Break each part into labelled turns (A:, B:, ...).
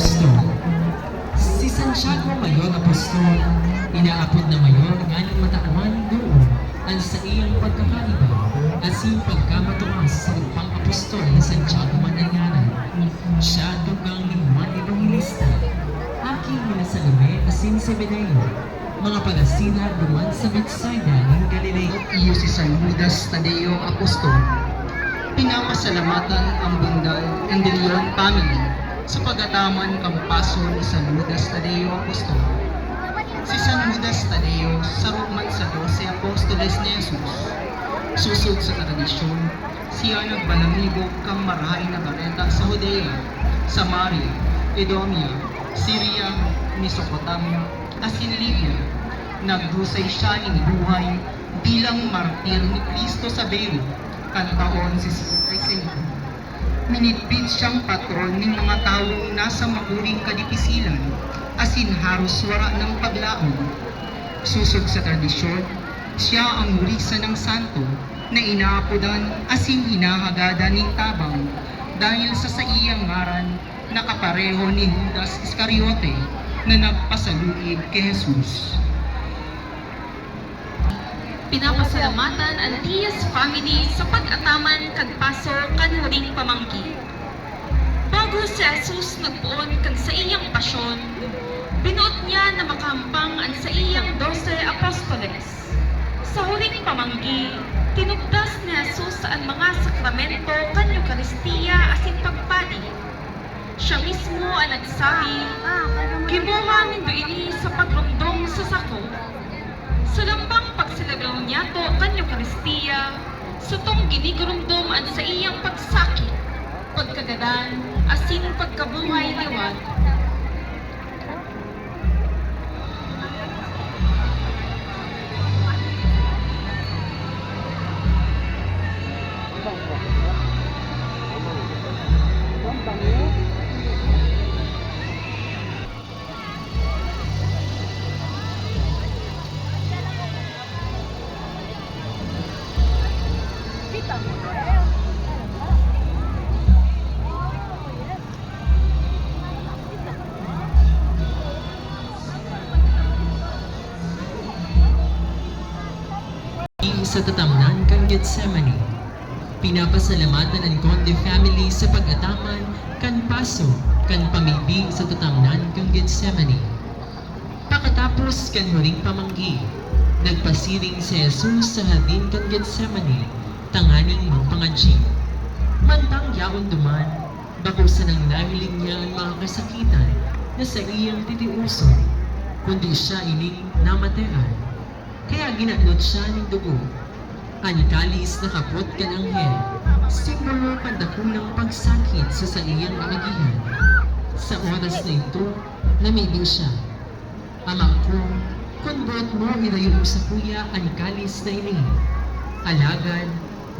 A: Apostol. Si Santiago Mayor Apostol, inaapod na mayor nga ng mataaman doon ang sa iyang pagkakaiba at siyang pagkamatuas sa upang apostol ni Santiago Mananyanan. Siya tugang ni Juan Evangelista, aking minasalume asin sa Beneo, mga palasina duman sa Bethsaida ng Galileo.
B: iyo si San Judas Tadeo Apostol. Pinapasalamatan ang De Leon family sa pagataman kampaso ni San Judas Tadeo Apostol. Si San Judas Tadeo saruman sa 12 apostoles ni Jesus. Susod sa tradisyon, siya nagbalamigog kang marahay na kareta sa Judea, Samaria, Edomia, Syria, Mesopotamia, asin Libya. Nagdusay siya ng buhay bilang martir ni Kristo sa Beirut, kantaon si Crisinto. Minitpit siyang patron ng mga taong nasa makuring kadipisilan, asin haros wara ng paglaon. Susog sa tradisyon, siya ang murisa ng santo na inaapodan asin hinahagada ng tabang dahil sa sa iyang ngaran nakapareho ni Judas Iscariote na nagpasaluib kay Jesus.
C: Pinapasalamatan ang Diaz family sa pag-ataman kag paso kan huling pamangki. Bago si Jesus nagpuon kag sa iyang pasyon, binuot niya na makampang ang sa iyang 12 apostoles. Sa huling pamangki, tinugdas ni Jesus ang mga sakramento kan Eucharistia asin pagpadi. Siya mismo ang nagsabi, Gibuha nindo ini sa pagrumdong sa sako, sa lambang pagsilagraw niya to kan Eucharistia, sa tong ginigurumdom ang sa iyang pagsakit, pagkagadan, asin pagkabuhay liwat.
A: Sa tatamnan kang Getsemani. Pinapasalamatan ang Conde family sa pag-ataman kan paso kan pamibi sa tatamnan kang Getsemani. Pakatapos kan huling pamanggi, nagpasiring si Jesus sa hadin kan Getsemani, tanganing magpangadji. Mantang yaon duman, bako sa nang nahiling niya ang mga kasakitan na sa iyang titiuson, kundi siya ining namatean. Kaya ginanod siya ng dugo. Ang kalis na kapot ka ng hel, simbolo pandakunang pagsakit sa sa iyang amagihan. Sa oras na ito, namili siya. Ama ko, kung buot mo ilayo mo sa kuya ang kalis na ini. Alagad,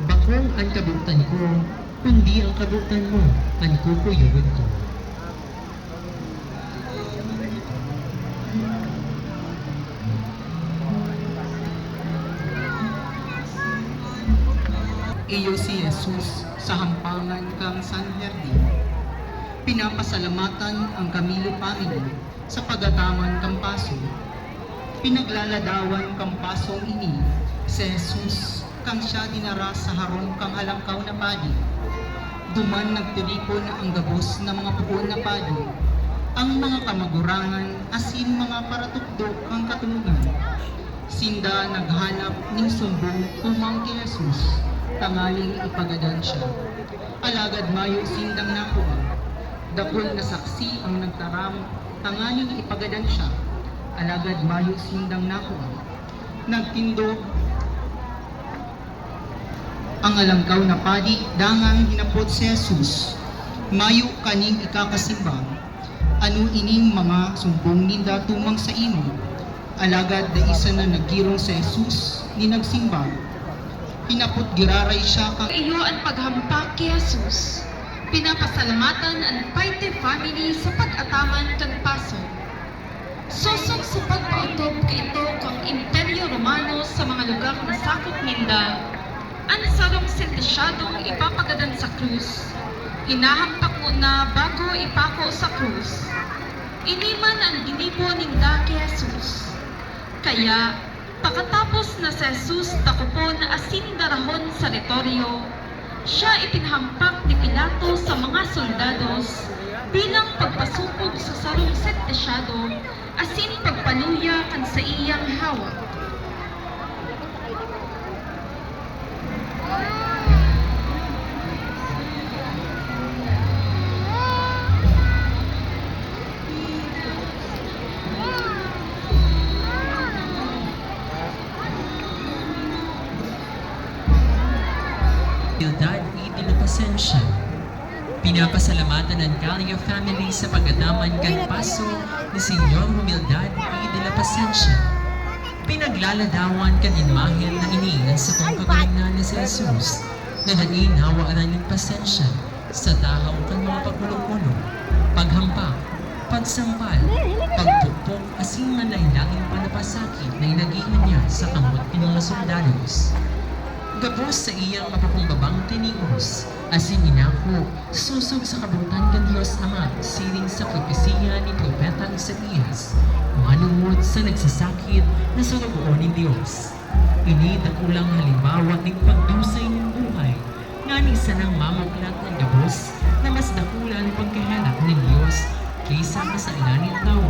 A: bakong ang kabutan ko, kundi ang kabutan mo ang kukuyugon ko.
B: Iyo si Jesus sa hampangan kang San Herdi. Pinapasalamatan ang Camilo family sa pagataman kang paso. Pinaglaladawan kang pasong ini si Jesus kang siya dinara sa harong kang alangkaw na padi. Duman nagtiripon ang gabos na mga puon na padi. Ang mga kamagurangan asin mga paratukdok ang katulugan. Sinda naghanap ng sumbong umang kay Jesus, tangaling ipagadan siya. Alagad mayo sindang nakuha. Dakol na saksi ang nagtaram, tangaling ipagadan siya. Alagad mayo sindang nakuha. Nagtindog ang alangkaw na padi, dangang hinapot si Jesus. Mayo kaning ikakasimbang, ano ining mga sumbong ninda tumang sa imo. Alagad da isa na nagkirong sa Jesus ni nagsimba. Hinapot giraray siya kang
C: Iyo ang paghampak kay Jesus. Pinapasalamatan ang Paite family sa pag-ataman kag paso. Sosok sa pagpautob ito kang Imperyo Romano sa mga lugar na sakop ninda. Ang sarong sentesyadong ipapagadan sa krus. Hinahampak mo na bago ipako sa krus. iniman ang ginibo ninda kay Jesus. Kaya, pagkatapos na si Jesus takupon asin darahon sa retoryo, siya ipinhampak ni Pilato sa mga soldados bilang pagpasupog sa sarong sentesyado asin pagpaluya kan sa iyang hawak.
A: Pinapasalamatan ng Galia family sa pagkataman kan paso ni Senyor Humildad y de la Pasensya. Pinaglaladawan kan inmahen na iniingan sa tong kagalingan ni Jesus na naninawa ng pasensya sa tahaw kan mga pagkulong-kulong, paghampak, pagsampal, pagpukpok asin man panapasakit na inagihan niya sa kamot ng mga soldados. Gabos sa iyang mapakumbabang tinios, asin inako, susog sa kabutan ng Diyos Ama, siling sa propesiya ni Propeta Isaías, manungod sa nagsasakit na sunugoon ni Diyos. Ini dakulang halimbawa ng pagdusay ng buhay, nga ni sanang mamuklat ng gabos na mas dakula ang pagkahanap ng Diyos kaysa sa ilan ng tao.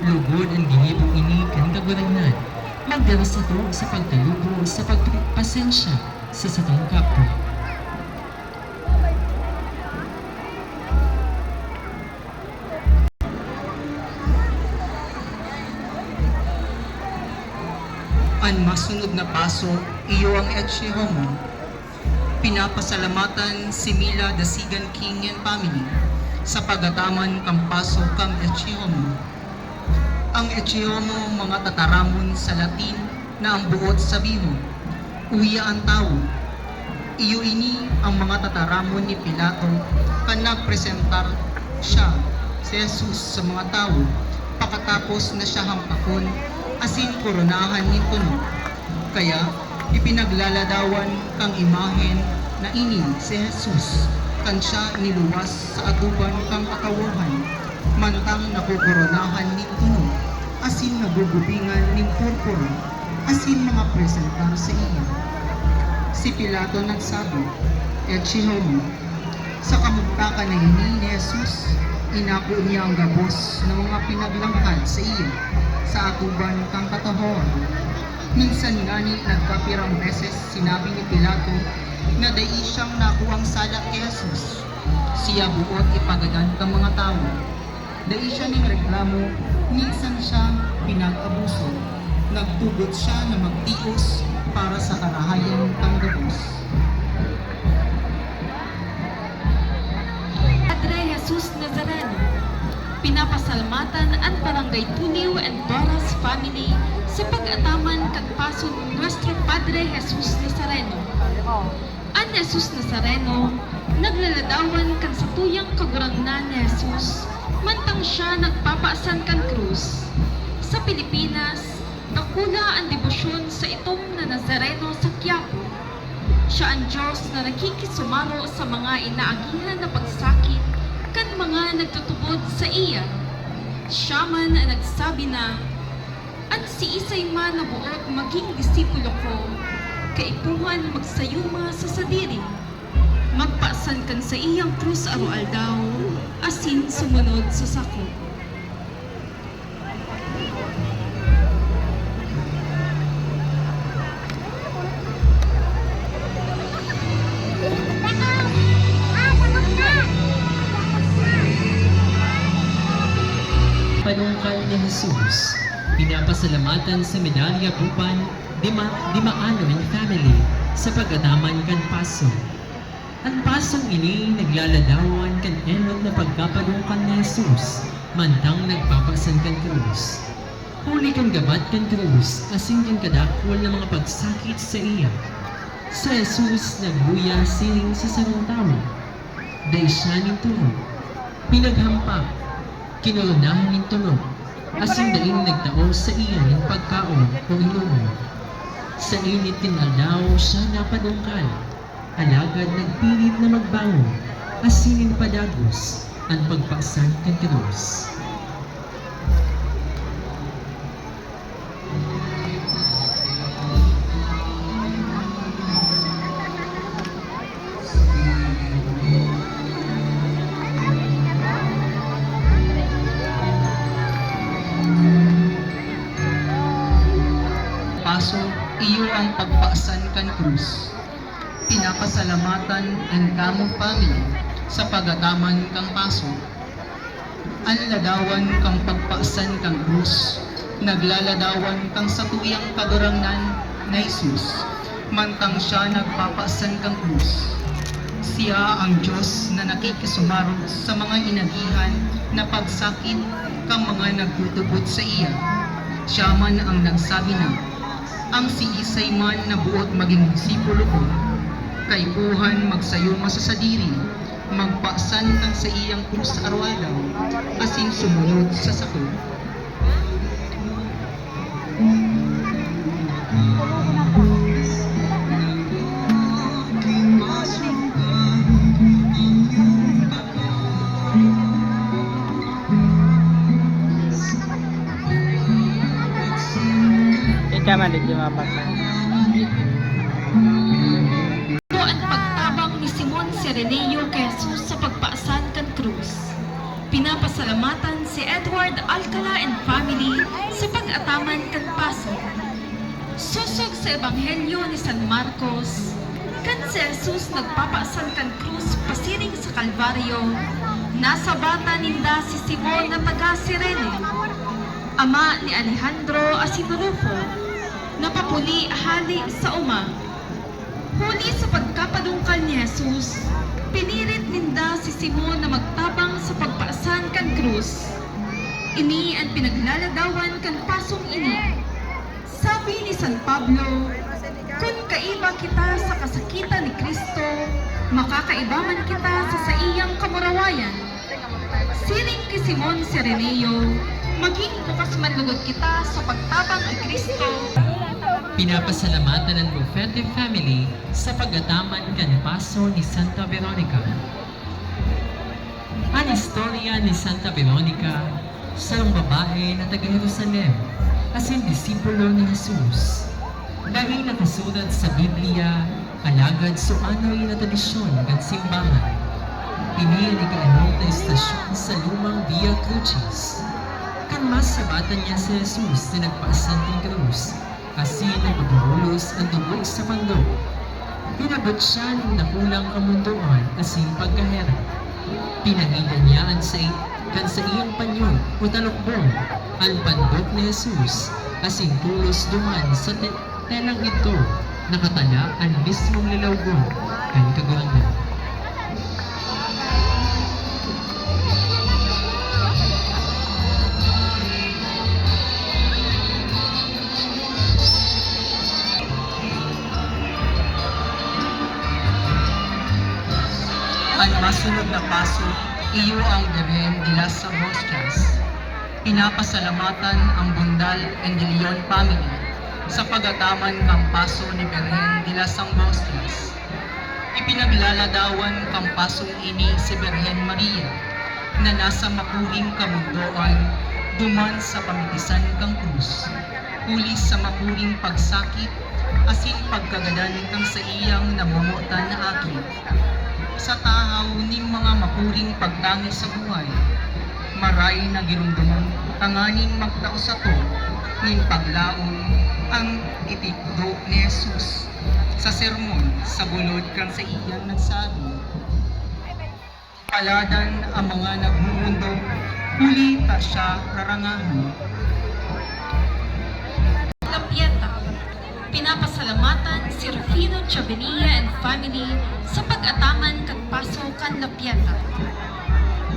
A: Lugod ang ginibong ini kan kaguranan, magdala sa to sa pagtalubo sa pagpasensya sa satong kapwa.
B: Ang masunod na paso, iyo ang Etcheho mo. Pinapasalamatan si Mila Dasigan King and family sa pagataman kang paso kang Etcheho mo. Ang mo mga tataramon sa Latin na ang buot sabiho, uya ang tao. Iyo ini ang mga tataramon ni Pilato kan nagpresentar siya si Jesus sa mga tao pakatapos na siya hampakon asin koronahan ni tunog. Kaya ipinaglaladawan kang imahen na ini si Jesus kan siya niluwas sa atuban kang katawuhan mantang nakukoronahan ni tunog asin nagugubingan ni purpura asin mga presentar sa iya. Si Pilato nagsabi, Etchihomo, sa kamugtakan na ini ni Jesus, inako niya ang gabos ng mga pinaglanghad sa iya sa atuban kang katahoan. Minsan nga ni nagkapirang beses sinabi ni Pilato na dai siyang nakuwang sala kay Jesus. Siya buot ipagadan kang mga tao. Dai siya ning reklamo, minsan siya pinag-abuso. Nagtugot siya na magtios para sa karahayan kang gabos.
C: Padre Jesus Nazareno, pinapasalamatan ang Barangay Tuniw and Doras family sa pag-ataman kag paso ni Nuestro Padre Jesus Nazareno. Ang Jesus Nazareno, naglaladawan kan sa tuyang kagurangnan ni Jesus, mantang siya nagpapaasan Nazareno sa Quiapo. Siya ang Diyos na nakikisumaro sa mga inaagihan na pagsakit kan mga nagtutubod sa iya. Siya man ang nagsabi na, at si Isay man na buot maging disipulo ko, kaipuhan magsayuma sa sadiri. Magpaasan kan sa iyang krus arual daw, asin sumunod sa sako.
A: Jesus, pinapasalamatan sa medalya bupan Dima, Dimaano and family sa pagataman kan paso. Ang pasong ini naglaladawan kan enod na pagkapadungkan ni Jesus, mantang nagpapasan kan krus. Huli kan gabat kan krus, asing kan kadakol ng mga pagsakit sa iya. Sa Jesus nagbuya siling sa sarong tao. Dahil siya ni tunog. Pinaghampak, kinurunahan ng tunog, asing daing nagtao sa iya ng pagkaon o inuman. Sa init tinaldaw siya napadungkal, alagad nagpilit na magbangon, asinin padagos ang pagpaksan kan krus.
B: Pagpaasan kan krus. Pinapasalamatan ang kamong family sa pagataman kang paso. Ang ladawan kang pagpaasan kang krus, naglaladawan kang satuyang kadurangnan na Jesus, mantang siya nagpapaasan kang krus. Siya ang Diyos na nakikisumaro sa mga inagihan na pagsakit kang mga nagtutubod sa iya. Siya man ang nagsabi na, ang si Isay man na buot maging disipulo ko, kay buhan magsayo masasadiri, magpaasan kang sa iyang krus araw-araw, asin sumunod sa sakot.
D: Mapasa.
C: Ito ang pagtabang ni Simon Sereneo kay Jesus sa pagpaasan kan krus. Pinapasalamatan si Edward Alcala and family sa pag-ataman kan paso. Susog sa Ebanghelyo ni San Marcos, kan si Jesus nagpapaasan kan krus pasiring sa Kalbaryo, nasa bata ninda si Simon na taga Sirene, ama ni Alejandro Asinulufo, napapuli hali sa uma. Huli sa pagkapadungkal ni Jesus, pinilit ninda si Simon na magtabang sa pagpaasan kan krus. Ini ang pinaglaladawan kan pasong ini. Sabi ni San Pablo, kung kaiba kita sa kasakitan ni Kristo, makakaiba man kita sa sa iyang kamurawayan. Siring kay Simon Sereneo, maging bukas manlugod kita sa pagtabang kay Kristo
A: Pinapasalamatan ng Bufete family sa pagataman kan paso ni Santa Veronica. Ang istorya ni Santa Veronica sa babae na taga Jerusalem asin disipulo ni Jesus. Dahil nakasulat sa Biblia, alagad so ano'y na tradisyon kan simbahan. Ini ang ikaanong na istasyon sa lumang Via Crucis. Kan mas sabatan niya si Jesus na nagpaasan ng krus, asin nagbubulos ang dugo sa panglo. Pinabot siya ng nakulang kamunduan asin pagkahera. Pinangita niya ang sa kan sa iyang panyo o talukbong ang pandok ni Jesus asin tulos duman sa te- telang ito nakatala ang mismong lilawgon kan kagulangan.
B: Ang masunod na paso, iyo ang Birhen de las Angustias. Pinapasalamatan ang Bundal and de Leon family sa pagataman kang paso ni Birhen de las Angustias. Ipinaglaladawan kang pasong ini si Birhen Maria na nasa mapuring kamundoan duman sa pamitisan kang krus. Huli sa mapuring pagsakit asin pagkagadan kang sa iyang namumutan na akin sa tahaw ni mga mapuring pagtangi sa buhay. Maray na girumdumang tanganing magtao sa to, nin paglaon ang itikdo ni Jesus sa sermon sa bulod kang sa iyang nagsabi. Paladan ang mga nagmundo, huli ta siya rarangahan.
C: Lapieta. Pinapasalamatan si Rufino Chavenia and family sa pag-ataman kag paso kan Lapieta.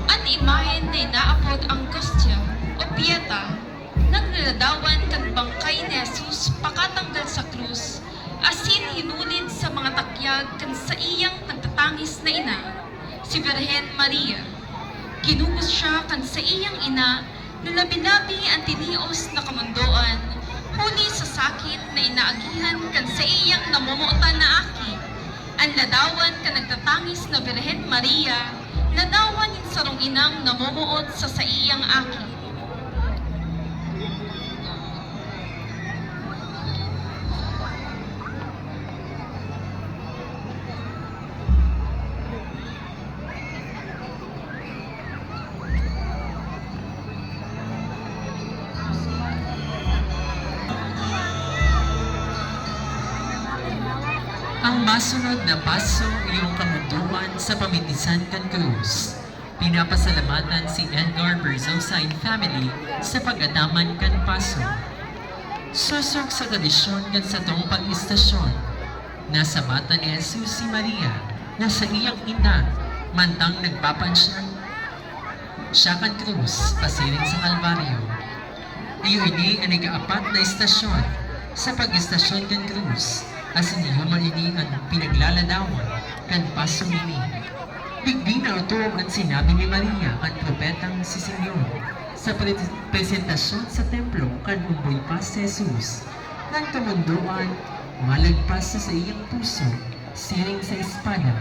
C: An imahen na inaapod ang kostya o pieta nagniladawan kag bangkay ni Jesus pakatanggal sa krus asin hinulid sa mga takyag kan sa iyang nagtatangis na ina si Virhen Maria. Kinugos siya kan sa iyang ina na labi-labi ang tinios na kamundoan, huli sa sakit na inaagihan kan sa iyang namumutan na aki. Ang ladawan ka nagtatangis na Birhen Maria, ladawan in sarong inang namumuot sa sa iyang aki.
A: Ang masunod na paso iyong kamunduan sa pamitisan kan Cruz. Pinapasalamatan si Edgar Berzosa and family sa pag-ataman kan paso. Susok sa tradisyon kan sa tong pag-istasyon. Nasa mata ni Jesus si Maria na sa iyang ina mantang nagpapansyan siya kan Cruz pasiring sa Kalbaryo. Iyo ini ang ikaapat na istasyon sa pag-istasyon kan Cruz as inihuman ini ang pinaglaladawan kan paso ini. Bigbi na ito ang sinabi ni Maria kan propetang si Simeon sa pre- presentasyon sa templo kan umboy pa si Jesus. Nang kamunduan, malagpas sa iyang puso, siring sa espada.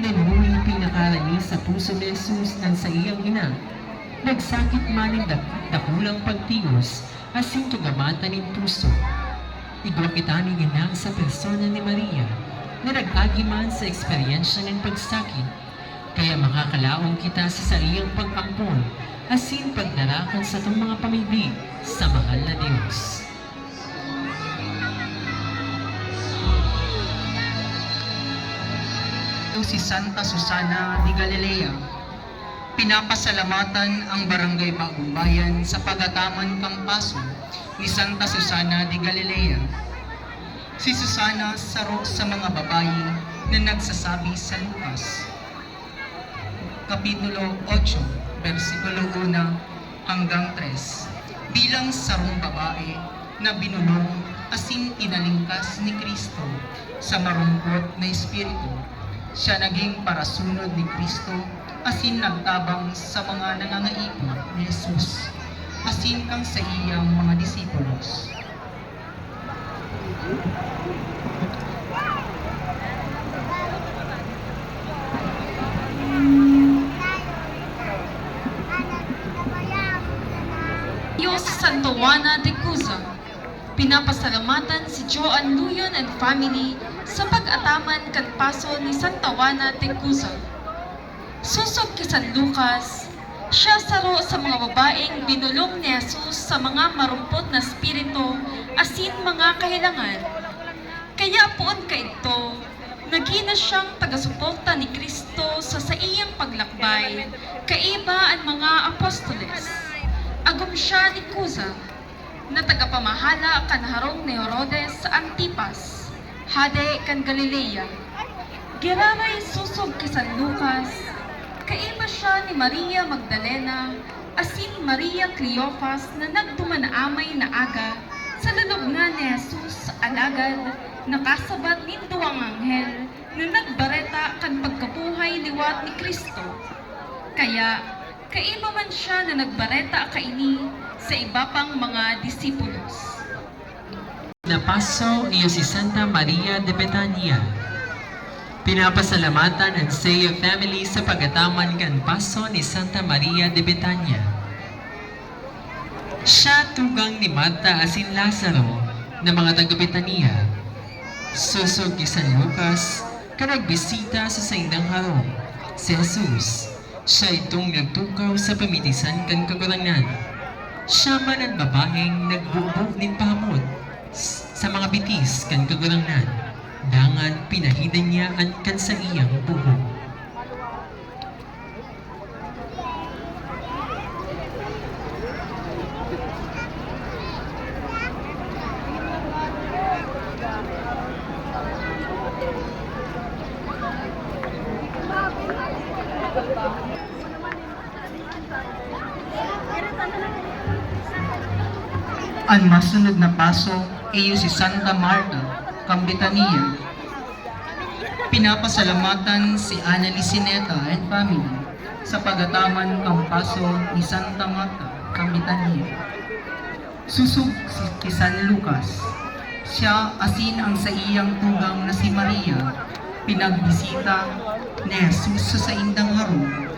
A: Nanuhi pinakarani sa puso ni Jesus ng sa iyang ina. Nagsakit man ng dak- dakulang pagtingos, asin tugamatan ng puso. Igwa kita ni inang sa persona ni Maria, na nag-agi man sa eksperyensya ng pagsakit, kaya makakalaong kita sa sa iyang pag-ampon, asin pagdarakan sa itong mga pamibig sa mahal na Diyos.
B: Si Santa Susana de Galilea. Pinapasalamatan ang Barangay Bagong Bayan sa pagataman kang paso ni Santa Susana de Galilea. Si Susana saro sa mga babae na nagsasabi sa Lucas. Kapitulo 8, versikulo 1 hanggang 3. Bilang sarong babae na binulong asin inalingkas ni Kristo sa marungkot na espiritu siya naging parasunod ni Kristo asin nagtabang sa mga nangangaipon ni Jesus asin kang sa iyang mga disipulos.
C: Diyos Santa Juana de Cuza. Pinapasalamatan si Joan Luyon and family sa pag-ataman kan paso ni Santa Juana de Cuza. Susog kay San Lucas, siya saro sa mga babaeng binulong ni Jesus sa mga marumpot na spirito asin mga kahilangan. Kaya poon ka ito, nagina siyang tagasuporta ni Kristo sa sa iyang paglakbay, kaiba ang mga apostoles. Agum siya ni Cuza, na tagapamahala kan harong ni Herodes sa Antipas, hade kan Galilea. Giraray susog kay San Lucas, kaiba siya ni Maria Magdalena, asin Maria Cleophas na nagdumanaamay na aga sa lalubngan ni Jesus alagad nakasabat ni duwang anghel na nagbareta kan pagkabuhay liwat ni Kristo. Kaya, kaiba man siya na nagbareta kaini sa iba pang mga disipulos.
A: Napaso iyo si Santa Maria de Betania. Pinapasalamatan ang Seo family sa pagataman kan paso ni Santa Maria de Betania. Siya tugang ni Marta asin Lazaro na mga taga-Betania. Susog kay San Lucas, kanagbisita sa saindang harong, si Jesus. Siya itong nagtukaw sa pamitisan kan kagurangan. Siya man ang babaeng nagbubog nin pahamot sa mga bitis kan kagurangan. Dangan pinahidan niya ang kan sa iyang buhok.
B: Ang masunod na paso iyo si Santa Marta, kang Betania. Pinapasalamatan si Ana Licineta and family sa pagataman kang paso ni Santa Marta, kang Betania. Susog si kay San Lucas. Siya asin ang sa iyang tugang na si Maria, pinagbisita ni Jesus sa saindang harong.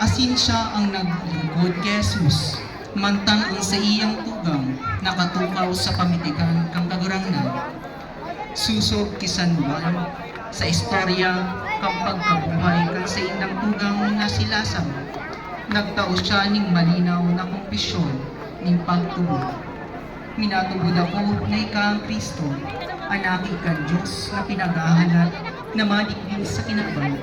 B: Asin siya ang naglingkod kay Jesus, mantang ang sa iyang tugang nakatukaw sa pamitikan kang kagurangnan. Susog kay San Juan sa istorya kang pagkabuhay kang sa indang tugang na si Lazaro. Nagtao siya ning malinaw na kumpisyon ning pagtubo. Minatubod ako na ika ang Kristo, anak ikan Diyos na pinagahalat na madigdig sa kinabang.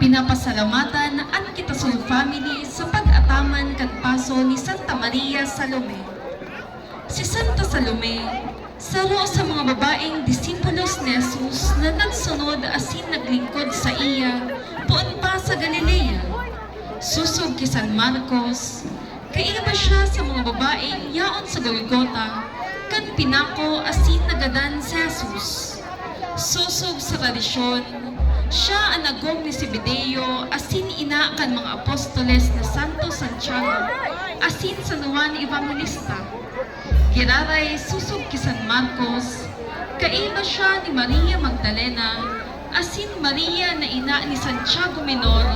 C: Pinapasalamatan ang Kitasol family sa pag-ataman kan paso ni Santa Maria Salome. Si Santa Salome, saro sa mga babaeng disipulos ni Jesus na nagsunod asin naglingkod sa iya, puon pa sa Galilea. Susog kay San Marcos, kaiba siya sa mga babaeng yaon sa Golgota, kan pinako asin nagadan si Jesus. Susog sa tradisyon, siya ang nagong ni Zebedeo asin ina kan mga apostoles na Santo Santiago asin San Juan Evangelista. Giraray susog ki San Marcos, kaiba siya ni Maria Magdalena asin Maria na ina ni Santiago Menor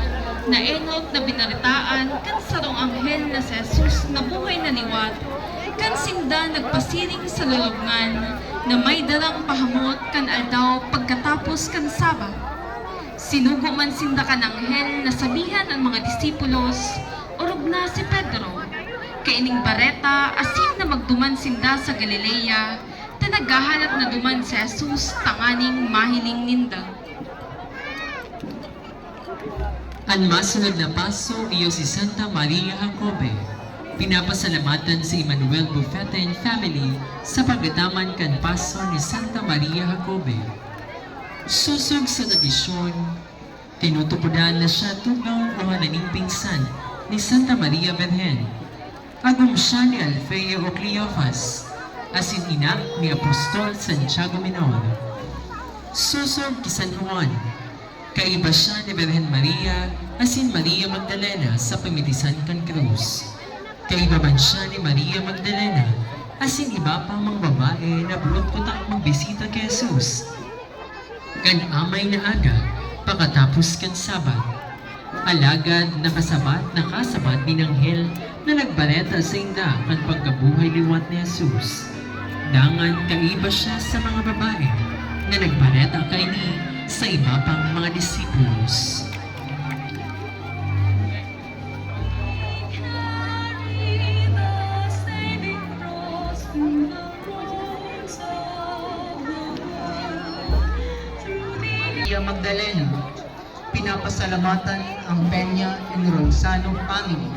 C: na enot na binaritaan kan sarong anghel na si Jesus na buhay na niwat kan sinda nagpasiring sa lulubngan na may darang pahamot kan aldaw pagkatapos kan Sabat. Sinugo man sinda ka ng anghel na sabihan ang mga disipulos, urog na si Pedro. Kaining bareta, asin na magduman sinda sa Galilea, na naghahanap na duman si Jesus tanganing mahiling ninda.
A: Ang masunod na paso iyo si Santa Maria Jacobe. Pinapasalamatan si Emmanuel Bufete and family sa pagkataman kan paso ni Santa Maria Jacobe. Susog sa tradisyon, tinutupudan na siya tugang o hananing pinsan ni Santa Maria Virgen. Agum siya ni Alfeo o Cleophas, asin ina ni Apostol Santiago Menor. Susog ki San Juan, Kaiba siya ni Birhen Maria, asin Maria Magdalena sa pamitisan kan krus. Kaiba man siya ni Maria Magdalena, asin iba pa mang babae na bulot ko taong bisita kay Jesus. Kan amay na aga, pagkatapos kan sabat. Alagad nakasabat nakasabat ni Anghel na nagbareta sa inda kan pagkabuhay liwat ni Jesus. Dangan kaiba siya sa mga babae na nagbareta kay ni sa iba pang mga disipulos.
B: Magdalena, pinapasalamatan ang Peña and Ronsano family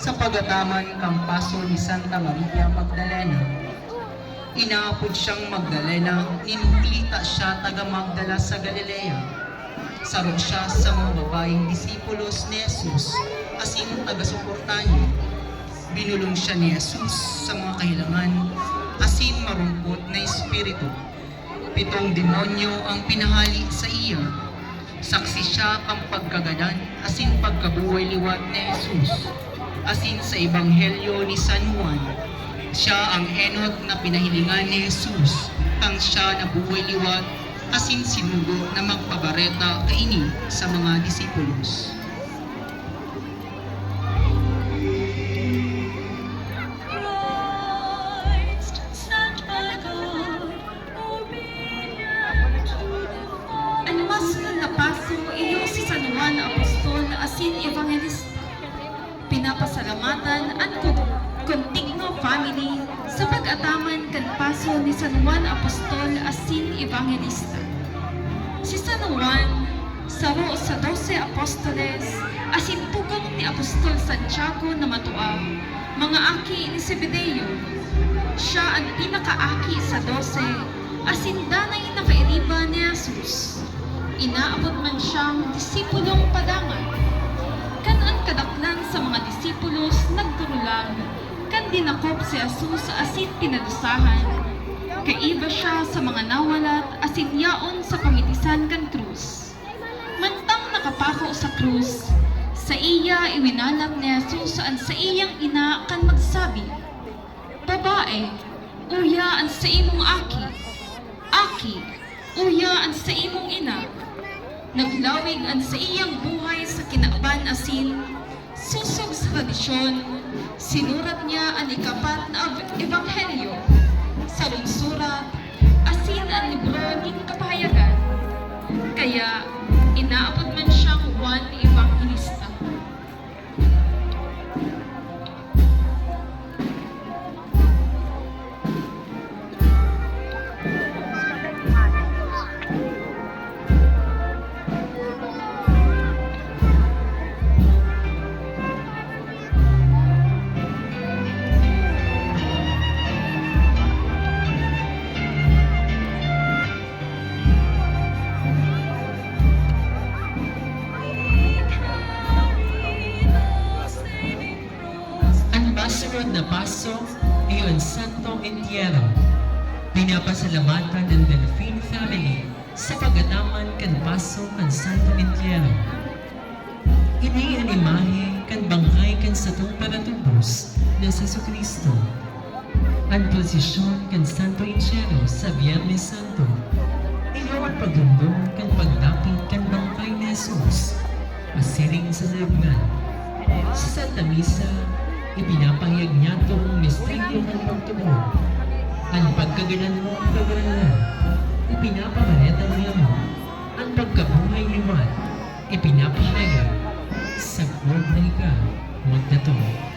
B: sa pagataman kang paso ni Santa Maria Magdalena. Inaapod siyang Magdalena, inuklita siya taga Magdala sa Galilea. Saro siya sa mga babaeng disipulos ni Jesus, asin taga-suporta niya. Binulong siya ni Jesus sa mga kahilangan, asin marumpot na espiritu. Pitong demonyo ang pinahali sa iya. Saksi siya ang pagkagadan, asin pagkabuhay liwat ni Jesus. Asin sa Ebanghelyo ni San Juan, siya ang enot na pinahilingan ni Jesus, ang siya na buhay liwat, asin sinugo na magpabareta kaini sa mga disipulos.
C: Paso ni San Juan Apostol asin Evangelista. Si San Juan, saro sa 12 apostoles, asin tugang ni Apostol Santiago na matua, mga aki ni Zebedeo. Siya ang pinakaaki sa 12, asin danay na kairiba ni Jesus. Inaabot man siyang disipulong padangan. Kan ang kadaklan sa mga disipulos nagturulang, kan dinakop si Jesus asin pinadusahan. Kaiba siya sa mga nawalat asin yaon sa pamitisan kan krus. Mantang nakapako sa krus, sa iya iwinalap ni Jesus ang sa iyang ina kan magsabi, Babae, uya ang sa imong aki. Aki, uya ang sa imong ina. Naglawig ang sa iyang buhay sa kinaaban asin, susog sa tradisyon, sinurat niya ang ikapat na ebanghelyo sa lungsurat, asin ang libro ng kapahayagan. Kaya,
A: Pinapasalamatan ng Delfin family sa pagataman kan Paso kan Santo Entierro. Ini ang imahe kan bangkay kan satong paratubos na sa Kristo. Ang prosesyon kan Santo Entierro sa Biyernes Santo. Iyon ang pagdundong kan pagdapit kan bangkay ni Jesus. Pasiring sa sabungan. Sa Santa Misa, ipinapahayag niya itong misteryo ng pagtubo. Ang pagkaganan mo ang kaganan, ipinapamareta niya mo. Ang pagkabuhay ni Juan, ipinapahayag sa buwan na ika, magdatong.